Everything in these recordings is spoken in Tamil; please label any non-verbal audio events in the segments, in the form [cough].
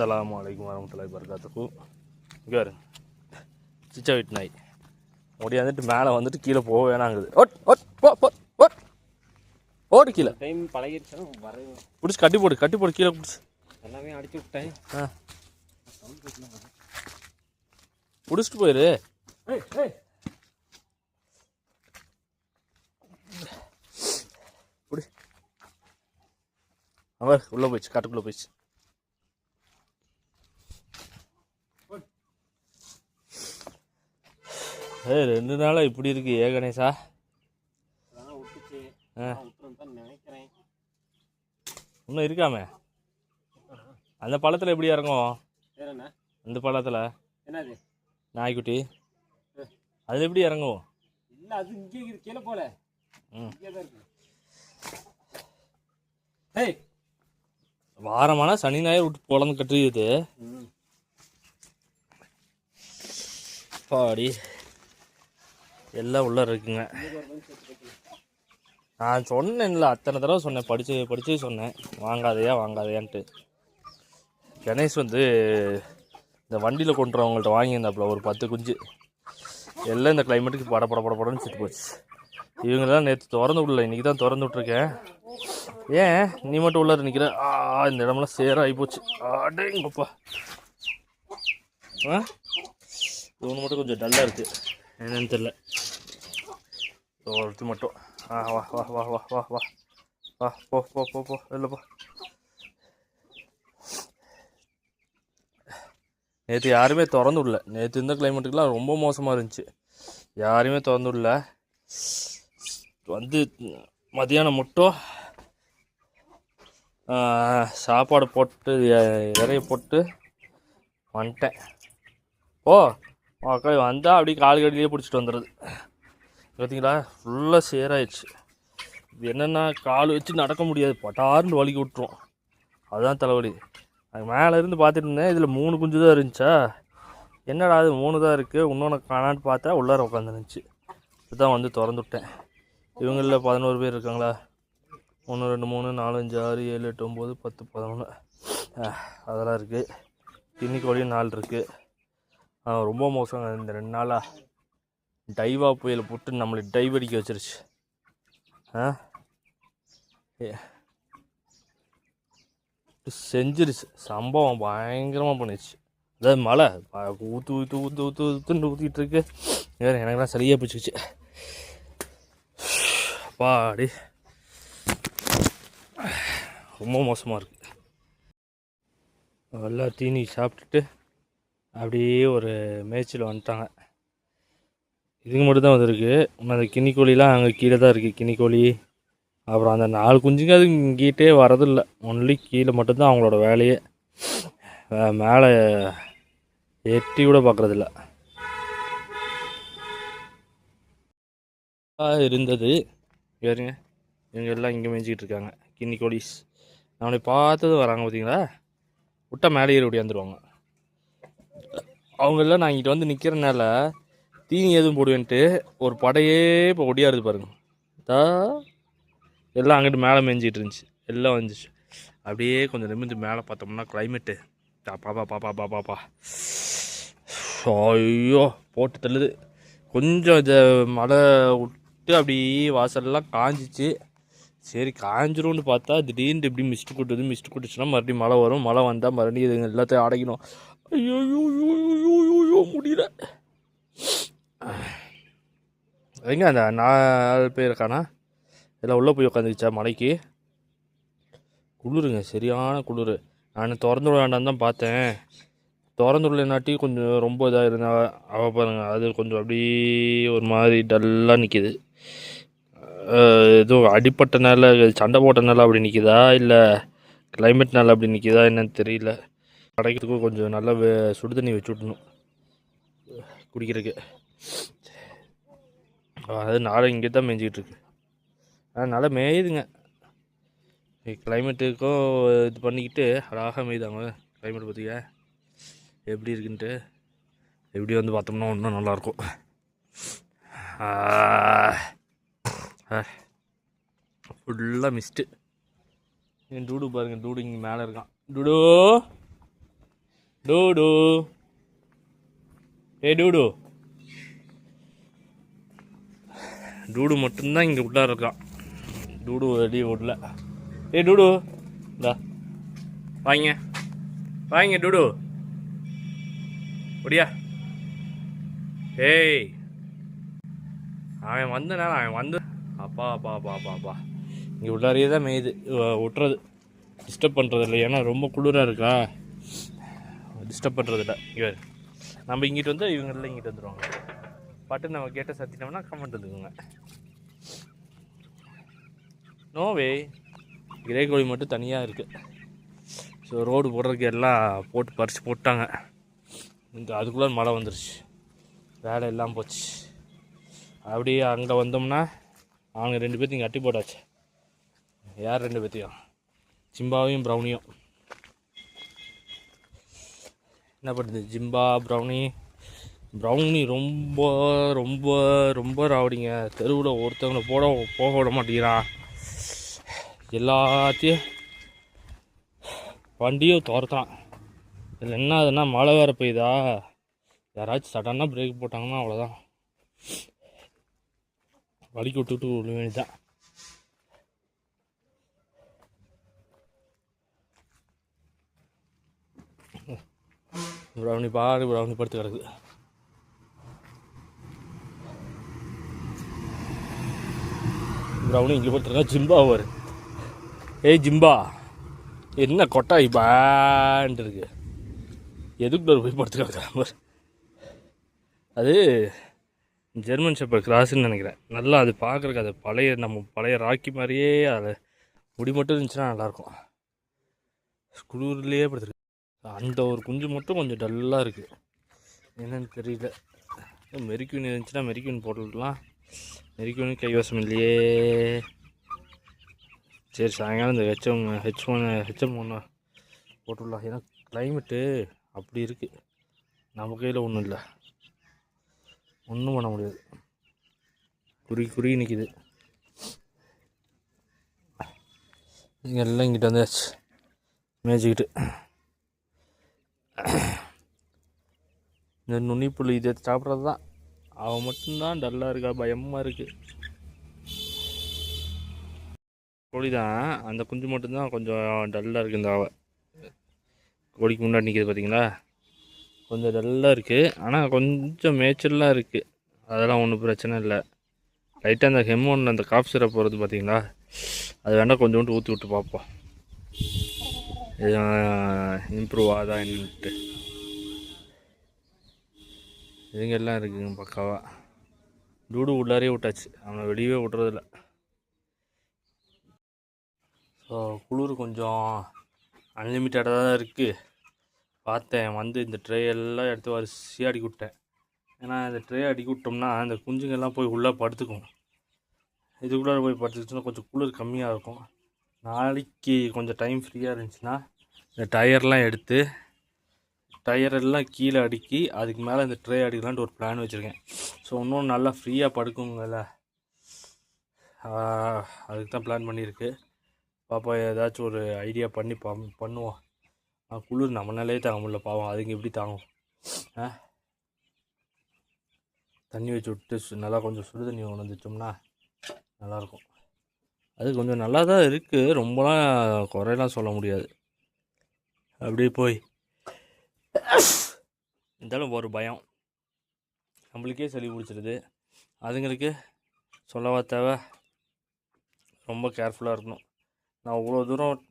அஸ்ஸலாமு அலைக்கும் வரமத்துல்லாஹி வரகாத்துக்கு இங்கே பாரு. சிச்சா வீட்டு நாய். ஓடியாந்துட்டு மேலே வந்துட்டு கீழே போக வேணாங்குது. ஒட் ஒட் போ போ ஓடு. கீழே. டைம் பழகிருச்சுன்னா வர பிடிச்சி கட்டி போடு கட்டி போடு கீழே பிடிச்சி. எல்லாமே அடிச்சு விட்டேன். ஆ. பிடிச்சிட்டு போயிரு. பிடி. அவர் உள்ளே போயிடுச்சு காட்டுக்குள்ளே போயிடுச்சு ஏய் ரெண்டு நாளாக இப்படி இருக்கு ஏ கணேசா இன்னும் இருக்காமே? அந்த பழத்தில் எப்படி இறங்கும் அந்த பழத்தில்? நாய்க்குட்டி. அது எப்படி இறங்கும்? இல்ல அது இங்கே கீழே போல. வாரமான சனி ஞாயிறு விட்டு பொழந்து கட்டுறது பாடி. எல்லாம் உள்ள இருக்குங்க. நான் சொன்னேன்ல அத்தனை தடவை சொன்னேன் படித்து படித்து சொன்னேன். வாங்காதையா வாங்காதையான்ட்டு. கணேஷ் வந்து இந்த வண்டியில் கொண்டுறவங்கள்ட்ட வாங்கியிருந்தாப்புல ஒரு பத்து குஞ்சு. எல்லாம் இந்த கிளைமேட்டுக்கு பட பட பட படன்னு செத்து போச்சு. இவங்கெல்லாம் நேற்று திறந்து விடல இன்றைக்கி தான் திறந்து விட்ருக்கேன் ஏன்? நீ மட்டும் உள்ளார நிற்கிற ஆ இந்த இடமெல்லாம் சேர ஆகிப்போச்சு ஆடேங்கப்பா ஆ? இவனு மட்டும் கொஞ்சம் டல்லாக இருக்குது என்னன்னு தெரில ஒருத்தி மட்டும். ஆ வா வா வா வா வா வா. வா போ போ போ போ இல்லை போ. நேற்று யாருமே திறந்து விடல நேற்று இந்த கிளைமேட்டுக்கெலாம் ரொம்ப மோசமாக இருந்துச்சு. யாருமே திறந்து விடல வந்து மதியானம் மட்டும் சாப்பாடு போட்டு இறைய போட்டு வந்துட்டேன். ஓ அக்கா வந்தால் அப்படியே கால் கடியிலே பிடிச்சிட்டு வந்துடுது பார்த்தீங்களா ஃபுல்லாக சேராயிடுச்சு. இது என்னென்னா கால் வச்சு நடக்க முடியாது. பட்டார்னு வலிக்கு விட்டுரும். அதுதான் தலைவலி. அது மேலே இருந்து பார்த்துட்டு இருந்தேன். இதில் மூணு குஞ்சு தான் இருந்துச்சா? என்னடா அது மூணு தான் இருக்குது இன்னொன்று காணான்னு பார்த்தா உள்ளார உட்காந்துருந்துச்சு. இதுதான் வந்து திறந்து விட்டேன். இவங்களில் பதினோரு பேர் இருக்காங்களா? ஒன்று ரெண்டு மூணு நாலு அஞ்சு ஆறு ஏழு எட்டு ஒம்பது பத்து பதினொன்று அதெல்லாம் இருக்குது கிண்ணி கோழியும் நாலு இருக்குது ரொம்ப மோசங்க. இந்த ரெண்டு நாளாக டைவா புயல் போட்டு நம்மளை டைவ் அடிக்க வச்சிருச்சு. ஆ? செஞ்சிருச்சு. சம்பவம் பயங்கரமாக பண்ணிடுச்சு அதாவது மழை. ஊற்று ஊற்று ஊற்று ஊற்று ஊற்றுன்னு ஊத்துன்னு ஊற்றிட்டு இருக்கு வேறு எனக்குலாம் சரியாக பிடிச்சிச்சு பாடி ரொம்ப மோசமாக இருக்குது நல்லா தீனி சாப்பிட்டுட்டு அப்படியே ஒரு மேய்ச்சல் வந்துட்டாங்க. இதுக்கு மட்டும் தான் வந்திருக்கு. இன்னும் அந்த கின்னி அங்கே கீழே தான் இருக்குது கின்னி அப்புறம் அந்த நாலு குஞ்சுங்க அது இங்கிட்டே வரதில்லை. ஒன்லி கீழே மட்டும்தான் அவங்களோட வேலையே. மேலே எட்டி கூட பார்க்குறதில்ல. இருந்தது. வேறுங்க இவங்க எல்லாம் இங்கே மேய்ஞ்சிக்கிட்டு இருக்காங்க. கின்னி கோழிஸ். நம்மளை பார்த்தது வராங்க பார்த்தீங்களா விட்டா மேலே ஏறி ஓடியாந்துருவாங்க. அவங்கெல்லாம் நான் இங்கிட்ட வந்து நிற்கிறனால தீனி எதுவும் போடுவேன்ட்டு ஒரு படையே இப்போ ஒடியாருது பாருங்க. தா எல்லாம் அங்கிட்டு மேலே மேய்ஞ்சிட்டு இருந்துச்சு. எல்லாம் வந்துச்சு. அப்படியே கொஞ்சம் நிமிந்து மேலே பார்த்தோம்னா கிளைமேட்டு பாப்பா பாப்பா பாப்பா பா ஐயோ போட்டு தள்ளுது. கொஞ்சம் இதை மழை விட்டு அப்படியே வாசல்லாம் காஞ்சிச்சு. சரி காஞ்சிரும்னு பார்த்தா திடீர்னு இப்படி மிஸ்ட் கொட்டுது. மிஸ்ட் கொட்டுச்சுன்னா மறுபடியும் மழை வரும். மழை வந்தால் மறுபடியும் இதுங்க எல்லாத்தையும் அடைக்கணும். ஐயோ ஐயோ, ஐயோ, ஐயோ, ஐயோ, முடியல. எங்க அந்த நாலு பேர் இருக்கானா? எல்லாம் உள்ளே போய் உட்காந்துக்கிச்சா மலைக்கு? குளிருங்க சரியான குளிர். நான் திறந்து விட வேண்டாம் தான் பார்த்தேன். திறந்து விடலைனாட்டி கொஞ்சம் ரொம்ப இதாக இருந்தா அவ பாருங்க அது கொஞ்சம் அப்படியே ஒரு மாதிரி டல்லாக நிற்கிது எதுவும் அடிப்பட்டனால சண்டை போட்டனால அப்படி நிற்கிதா இல்லை கிளைமேட்னால அப்படி நிற்கிதா என்னன்னு தெரியல. கிடைக்கிறதுக்கும் கொஞ்சம் நல்லா வே- சுடு தண்ணி வச்சு விடணும். குடிக்கிறதுக்கு. அது நாளை இங்கே தான் மேய்ஞ்சிக்கிட்டு இருக்கு. அதனால் மேயுதுங்க. கிளைமேட்டுக்கும் இது பண்ணிக்கிட்டு அழகாக மேய்தாங்க கிளைமேட் பார்த்தியா எப்படி இருக்குன்ட்டு. எப்படி வந்து பார்த்தோம்னா இன்னும் நல்லாயிருக்கும் ஃபுல்லாக மிஸ்ட்டு என் டூடு பாருங்கள் டூடு இங்கே மேலே இருக்கான். டூடு! டூடு ஏ டூடு டூடு மட்டும்தான் இங்கே உள்ளார இருக்கான். டூடு வெளியே விடல ஏ டூடு இந்தா. வாங்க. வாங்க டூடு ஒடியா ஏய். அவன் வந்தனா அவன் வந்து அப்பா அப்பா அப்பா அப்பா அப்பா. இங்கே உள்ளாரையே தான் மேயுது. விட்டுறது டிஸ்டர்ப் பண்ணுறது இல்லை ஏன்னா ரொம்ப குளிராக இருக்கா? டிஸ்டர்ப் பண்ணுறதில்ல இவர் நம்ம இங்கிட்டு வந்து இவங்கெல்லாம் இங்கிட்டு வந்துடுவாங்க பட்டு நம்ம கேட்ட சத்தினோம்னா கமெண்ட் வந்துக்குங்க நோவே கிரே கோழி மட்டும் தனியாக இருக்குது ஸோ ரோடு போடுறதுக்கு எல்லாம் போட்டு பறித்து போட்டாங்க. இங்கே அதுக்குள்ளே மழை வந்துருச்சு. வேலை எல்லாம் போச்சு. அப்படியே அங்கே வந்தோம்னா அவங்க ரெண்டு பேர்த்தையும் கட்டி போட்டாச்சு. யார் ரெண்டு பேர்த்தையும்? ஜிம்பாவையும் ப்ரௌனியும் என்ன பண்ணுது ஜிம்பா ப்ரௌனி ப்ரௌனி ரொம்ப ரொம்ப ரொம்ப ராவடிங்க. தெருவில் ஒருத்தவங்களை போட போக விட மாட்டேங்கிறான் எல்லாத்தையும் வண்டியும் துரத்தான் இதில் என்ன ஆகுதுன்னா மழை வேறு பெய்யுதா? யாராச்சும் சடனாக பிரேக் போட்டாங்கன்னா அவ்வளோதான் வலிக்கு விட்டுட்டு விட வேண்டியதான் ப்ரௌனி பாடு ப்ரௌனி படுத்து கிடக்குது ப்ரௌனி இங்கே படுத்துருக்கா ஜிம்பா வரு ஏய் ஜிம்பா என்ன கொட்டாய் பேண்ட் இருக்கு. எதுக்குள்ள போய் படுத்து கிடக்குறான் அது ஜெர்மன் ஷெப்பர் கிராஸ்ன்னு நினைக்கிறேன். நல்லா அது பார்க்குறக்கு அது பழைய நம்ம பழைய ராக்கி மாதிரியே அதில் முடி மட்டும் இருந்துச்சுன்னா நல்லாயிருக்கும் குளிர்லேயே படுத்துருக்கு. அந்த ஒரு குஞ்சு மட்டும் கொஞ்சம் டல்லாக இருக்குது என்னன்னு தெரியல. மெரிக்யூன் இருந்துச்சுன்னா மெரிக்யூன் போட்டுடலாம் மெரிக்யூன் கைவசம் இல்லையே. சரி சாயங்காலம் இந்த ஹெச்எம் ஹெச் ஒன் ஹெச்எம் ஒன்று போட்டுடலாம். ஏன்னா கிளைமேட்டு அப்படி இருக்குது நம்ம கையில் ஒன்றும் இல்லை. ஒன்றும் பண்ண முடியாது. குறுகி குறுகி நிற்கிது எல்லாம் இங்கிட்ட வந்தாச்சு. மேய்ச்சிக்கிட்டு [coughs] இந்த நுனிப்புள் இதை சாப்பிட்றது தான். அவன் மட்டும்தான் டல்லாக இருக்கா பயமாக இருக்குது கோழி தான் அந்த குஞ்சு மட்டும்தான் கொஞ்சம் டல்லாக இருக்குது இந்த அவ. கோழிக்கு முன்னாடி நிற்கிது பார்த்தீங்களா கொஞ்சம் டல்லாக இருக்குது ஆனால் கொஞ்சம் மேய்ச்சல்லாம் இருக்குது அதெல்லாம் ஒன்றும் பிரச்சனை இல்லை. லைட்டாக அந்த ஹெம்மோன் அந்த காஃப் சிரப் போகிறது பார்த்தீங்களா அது வேணால் கொஞ்சோண்டு ஊற்றி விட்டு பார்ப்போம் இம்ப்ரூவ் ஆகுதா என்னன்ட்டு இதுங்க எல்லாம் இருக்குங்க பக்காவாக டூடு உள்ளாரே விட்டாச்சு அவனை வெளியவே விட்றதில்ல ஸோ குளிர் கொஞ்சம் அன்லிமிட்டடாக தான் இருக்குது பார்த்தேன் வந்து இந்த ட்ரே எல்லாம் எடுத்து வரிசையாக அடிக்கி விட்டேன் ஏன்னா இந்த ட்ரே அடிக்கி விட்டோம்னா அந்த குஞ்சுங்கள்லாம் போய் உள்ளே படுத்துக்கும் இதுக்குள்ளே போய் படுத்துக்கிச்சுன்னா கொஞ்சம் குளிர் கம்மியாக இருக்கும் நாளைக்கு கொஞ்சம் டைம் ஃப்ரீயாக இருந்துச்சுன்னா இந்த டயர்லாம் எடுத்து டயர் எல்லாம் கீழே அடுக்கி அதுக்கு மேலே இந்த ட்ரே அடிக்கலான்ட்டு ஒரு பிளான் வச்சுருக்கேன். ஸோ இன்னும் நல்லா ஃப்ரீயாக படுக்குங்கள்ல அதுக்கு தான் பிளான் பண்ணியிருக்கு. பாப்பா ஏதாச்சும் ஒரு ஐடியா பண்ணி பா பண்ணுவோம். குளிர் நம்மளாலே தாங்க முடியல பாவம். அதுங்க எப்படி தாங்கும்? ஆ? தண்ணி வச்சு விட்டு சு- நல்லா கொஞ்சம் சுடு தண்ணி கொண்டு வந்துச்சோம்னா நல்லாயிருக்கும். அது கொஞ்சம் நல்லா தான் இருக்குது ரொம்பலாம் குறையெல்லாம் சொல்ல முடியாது. அப்படியே போய். இருந்தாலும் ஒரு பயம். நம்மளுக்கே சளி பிடிச்சிருது அதுங்களுக்கு சொல்லவா தேவை? ரொம்ப கேர்ஃபுல்லாக இருக்கணும். நான் அவ்வளோ தூரம்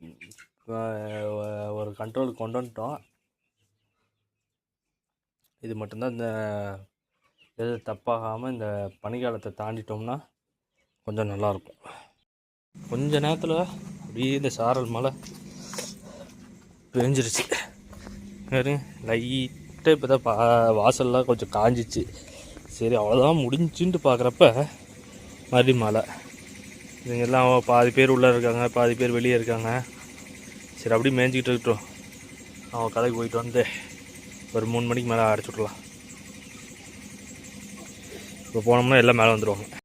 ஒரு கண்ட்ரோல் கொண்டு வந்துட்டோம். இது மட்டும்தான் இந்த எது தப்பாகாமல் இந்த பனிக்காலத்தை தாண்டிட்டோம்னா கொஞ்சம் நல்லாயிருக்கும் கொஞ்ச நேரத்தில் அப்படியே இந்த சாரல் மலை பெஞ்சிருச்சு பாருங்க லைட்டாக இப்போ தான் பா வாசல்லாம் கொஞ்சம் காஞ்சிச்சு. சரி அவ்வளோதான் முடிஞ்சுன்ட்டு பார்க்குறப்ப மறுபடியும் மழை. இதுங்கெல்லாம் எல்லாம் பாதி பேர் உள்ளே இருக்காங்க பாதி பேர் வெளியே இருக்காங்க. சரி அப்படியே மேய்ஞ்சிக்கிட்டு இருக்கட்டும். அவன் கடைக்கு போயிட்டு வந்து ஒரு மூணு மணிக்கு மேலே அடைச்சி விட்றலாம் இப்போ போனோம்னா எல்லாம் மேலே வந்துடுவாங்க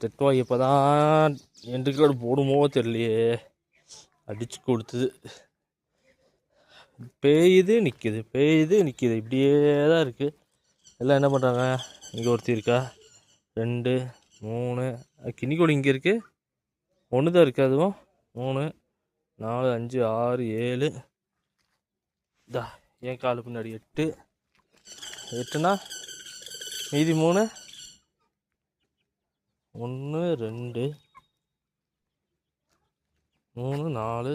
இந்த டெட்வா இப்போ தான் எண்டுக்காடு போடுமோ தெரியலையே. அடிச்சு கொடுத்தது. பெய்யுது நிற்கிது பெய்யுது நிற்கிது இப்படியே தான் இருக்குது எல்லாம் என்ன பண்ணுறாங்க இங்கே ஒருத்தி இருக்கா? ரெண்டு மூணு. அஹ் இங்கே இருக்குது ஒன்று தான் இருக்குது அதுவும். மூணு நாலு அஞ்சு ஆறு ஏழு. இதா என் காலு பின்னாடி எட்டு. எட்டுனா மீதி மூணு. ஒன்று ரெண்டு மூணு நாலு.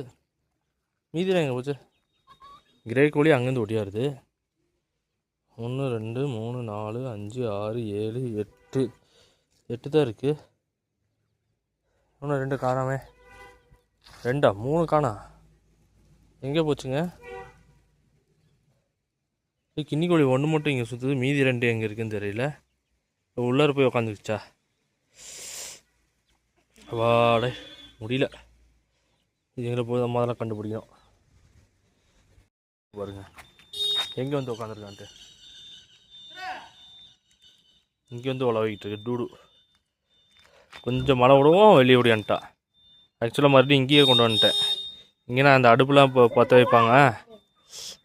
மீதியில் எங்கே போச்சு? கிரே கோழி அங்கேருந்து ஒட்டியாருது. ஒன்று ரெண்டு மூணு நாலு அஞ்சு ஆறு ஏழு எட்டு. எட்டு தான் இருக்குது இன்னும் ரெண்டு காணாமே. ரெண்டா? மூணு காணா? எங்கே போச்சுங்க? கிண்ணி கோழி ஒன்று மட்டும் இங்கே சுற்றுது மீதி ரெண்டு எங்கே இருக்குன்னு தெரியல. உள்ளார போய் உக்காந்துக்குச்சா வாடே முடியல. இது எங்களை போய் முதல்ல கண்டுபிடிக்கணும். பாருங்க. எங்கே வந்து உட்காந்துருக்கான்ட்டு இங்கே வந்து உழவிக்கிட்டு இருக்கு டூடு. கொஞ்சம் மழை விடுவோம் வெளியே ஓடியான்ட்டா ஆக்சுவலாக மறுபடியும் இங்கேயே கொண்டு வந்துட்டேன். இங்கே நான் அந்த அடுப்புலாம் இப்போ பற்ற வைப்பாங்க.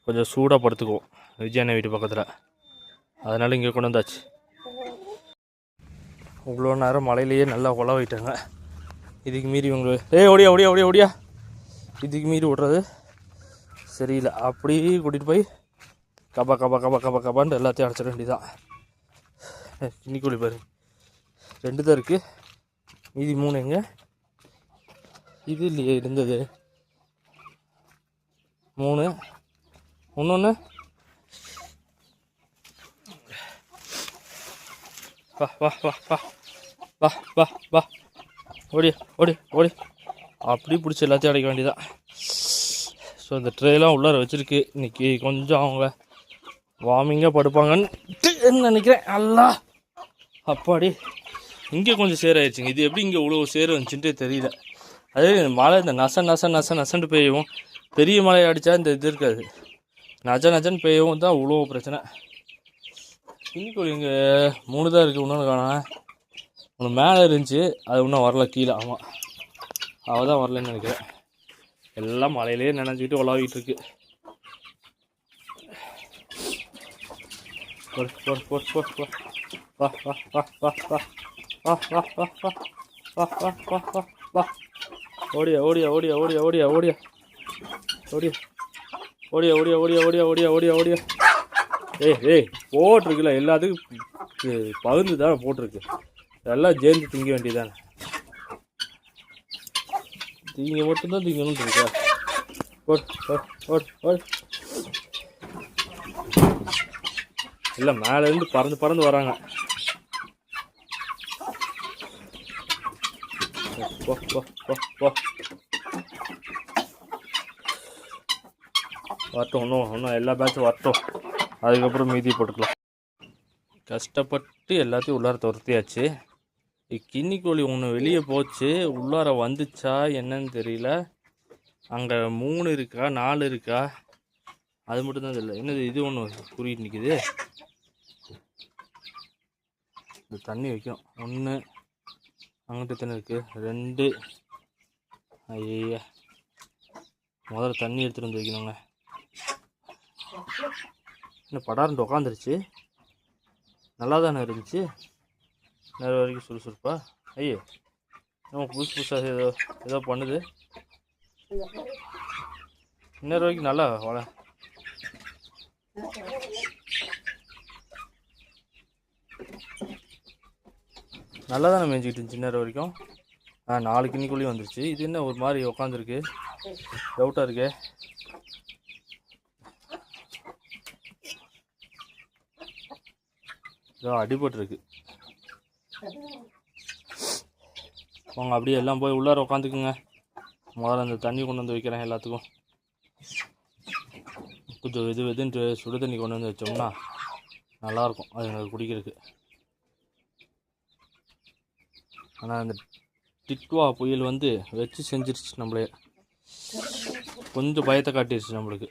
கொஞ்சம் சூடாக படுத்துக்குவோம். விஜயண்ணா வீட்டு பக்கத்தில். அதனால் இங்கே கொண்டு வந்தாச்சு. இவ்வளோ நேரம் மழையிலேயே நல்லா உழவிட்டாங்க இதுக்கு மீறி உங்களுக்கு ஏ ஓடியா ஓடியா ஓடியா ஓடியா. இதுக்கு மீறி விட்றது சரியில்லை. அப்படியே கூட்டிகிட்டு போய் கபா கபா கபா கபா கபான்ட்டு எல்லாத்தையும் அடைச்சிட வேண்டியதான் இன்னிக்கூலி பாரு ரெண்டு தான் இருக்குது மீதி மூணு எங்கே? இது இல்லையே இருந்தது. மூணு. இன்னொன்று வா வா வா வா. வா வா வா. ஓடி ஓடி ஓடி. அப்படி பிடிச்சி எல்லாத்தையும் அடைக்க வேண்டியதான் ஸோ இந்த ட்ரேலாம் உள்ளார வச்சுருக்கு. இன்னைக்கு கொஞ்சம் அவங்க வார்மிங்காக படுப்பாங்கன்னு நினைக்கிறேன். அல்லா! அப்பாடி. இங்கே கொஞ்சம் சேர் ஆயிடுச்சுங்க. இது எப்படி இங்கே இவ்வளோ சேர் தெரியல. அதே மழை இந்த நச நச நச நசன்ட்டு பெய்யவும் பெரிய மழை அடித்தா இந்த இது இருக்காது. நஜ நஜன்னு பெய்யவும் தான் இவ்வளோ பிரச்சனை. இன்னைக்கு இங்கே மூணு தான் இருக்குது இன்னொன்று காணா ஒன்று மேலே இருந்துச்சு அது இன்னும் வரல கீழே. ஆமாம் அவள் தான் வரலன்னு நினைக்கிறேன். எல்லாம் மலையிலேயே நினைஞ்சிக்கிட்டு உலாவிட்டு இருக்கு. வா ஓடியா ஓடியா ஓடியா ஓடியா ஓடியா ஓடியா. ஓடியா. ஓடியா ஓடியா ஓடியா ஓடியா ஓடியா ஓடியா ஓடியா. ஏய் ஏய் போட்டிருக்குல்ல எல்லாத்துக்கும் பகுந்து தான் போட்டிருக்கு. எல்லாம் சேர்ந்து திங்க வேண்டியதானே? திங்க மட்டும்தான் திங்கணும்னு இருக்கா? ஓட் ஓட் ஓட் ஓட் இல்லை மேலேருந்து பறந்து பறந்து வராங்க. போ போ போ போ. வரட்டும் இன்னும் இன்னும் எல்லா பேட்சும் வரட்டும். அதுக்கப்புறம் மீதி போட்டுக்கலாம். கஷ்டப்பட்டு எல்லாத்தையும் உள்ளார துரத்தியாச்சு. கின்னி கோழி ஒன்று வெளியே போச்சு. உள்ளார வந்துச்சா என்னன்னு தெரியல. அங்கே மூணு இருக்கா நாலு இருக்கா? அது மட்டும் தான் தெரியல. என்னது இது ஒன்று குறிட்டு நிற்குது இந்த தண்ணி வைக்கும். ஒன்று அங்கிட்ட தண்ணி இருக்குது ரெண்டு. ஐயா முதல்ல தண்ணி எடுத்துகிட்டு வந்து வைக்கணுங்க. இன்னும் படார்னு உட்காந்துருச்சு நல்லா தானே இருந்துச்சு? நேரம் வரைக்கும் சுறுசுறுப்பா ஐயோ நம்ம புதுசு புதுசாக ஏதோ ஏதோ பண்ணுது. இன்னொரு வரைக்கும் நல்லா வள நல்லா தானே மேய்ஞ்சிக்கிட்டு இருந்துச்சு நேரம் வரைக்கும் ஆ நாலு கிண்ணிக்குள்ளேயும் வந்துருச்சு. இது என்ன ஒரு மாதிரி உட்காந்துருக்கு டவுட்டாக இருக்கே. இதோ அடிபட்டுருக்கு. அவங்க அப்படியே எல்லாம் போய் உள்ளார உட்காந்துக்குங்க முதல்ல அந்த தண்ணி கொண்டு வந்து வைக்கிறேன் எல்லாத்துக்கும். கொஞ்சம் வெது வெதுன்ட்டு சுடு தண்ணி கொண்டு வந்து வச்சோம்னா நல்லாயிருக்கும். அதுங்களுக்கு குடிக்கிறதுக்கு. ஆனால் அந்த டிட்வா புயல் வந்து வச்சு செஞ்சிருச்சு நம்மளே. கொஞ்சம் பயத்தை காட்டிடுச்சு நம்மளுக்கு.